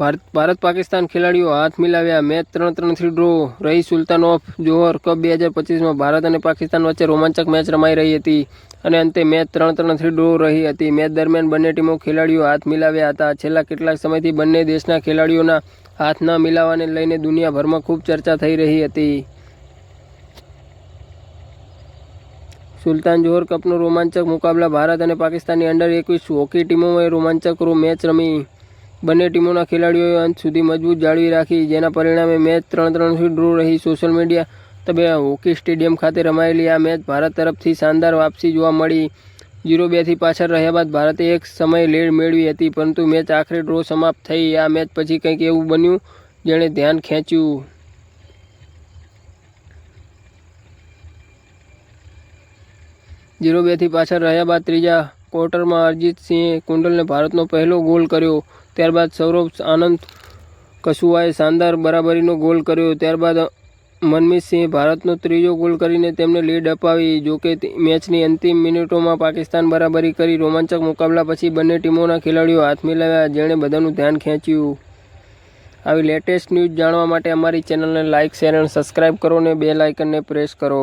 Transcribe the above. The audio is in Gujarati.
ભારત ભારત પાકિસ્તાન ખેલાડીઓ હાથ મિલાવ્યા. મેચ ત્રણ ત્રણથી ડ્રો રહી સુલતાન ઓફ જોહર કપ બે હજાર પચીસમાં ભારત અને પાકિસ્તાન વચ્ચે રોમાંચક મેચ રમાઈ રહી હતી. અને અંતે મેચ ત્રણ ત્રણથી ડ્રો રહી હતી. મેચ દરમિયાન બંને ટીમો ખેલાડીઓ હાથ મિલાવ્યા હતા. છેલ્લા કેટલાક સમયથી બંને દેશના ખેલાડીઓના હાથ ન મિલાવવાને લઈને દુનિયાભરમાં ખૂબ ચર્ચા થઈ રહી હતી. સુલતાન જોહર કપનો રોમાંચક મુકાબલા ભારત અને પાકિસ્તાનની અંડર એકવીસ. હોકી ટીમોએ રોમાંચક મેચ રમી. બંને ટીમોના ખેલાડીઓએ અંત સુધી મજબૂત જાળવી રાખી. જેના પરિણામે મેચ ત્રણ ત્રણથી ડ્રો રહી. સોશિયલ મીડિયા તબે હોકી સ્ટેડિયમ ખાતે રમાયેલી આ મેચ ભારત તરફથી શાનદાર વાપસી જોવા મળી. જીરો બેથી પાછળ રહ્યા બાદ ભારતે એક સમય લેડ મેળવી હતી, પરંતુ મેચ આખરે ડ્રો સમાપ્ત થઈ. આ મેચ પછી કંઈક એવું બન્યું જેણે ધ્યાન ખેંચ્યું. જીરો બેથી પાછળ રહ્યા બાદ ત્રીજા ક્વાર્ટરમાં અરજીત સિંહે કુંડલને ભારતનો પહેલો ગોલ કર્યો. ત્યારબાદ સૌરભ આનંદ કસુવાએ શાનદાર બરાબરીનો ગોલ કર્યો. ત્યારબાદ મનમીતસિંહે ભારતનો ત્રીજો ગોલ કરીને તેમને લીડ અપાવી. જોકે મેચની અંતિમ મિનિટોમાં પાકિસ્તાન બરાબરી કરી રોમાંચક મુકાબલા પછી બંને ટીમોના ખેલાડીઓ હાથ મિલાવ્યા. જેણે બધાનું ધ્યાન ખેંચ્યું. આવી લેટેસ્ટ ન્યૂઝ જાણવા માટે અમારી ચેનલને લાઇક શેર અને સબસ્ક્રાઇબ કરો અને બે લાઇકનને પ્રેસ કરો.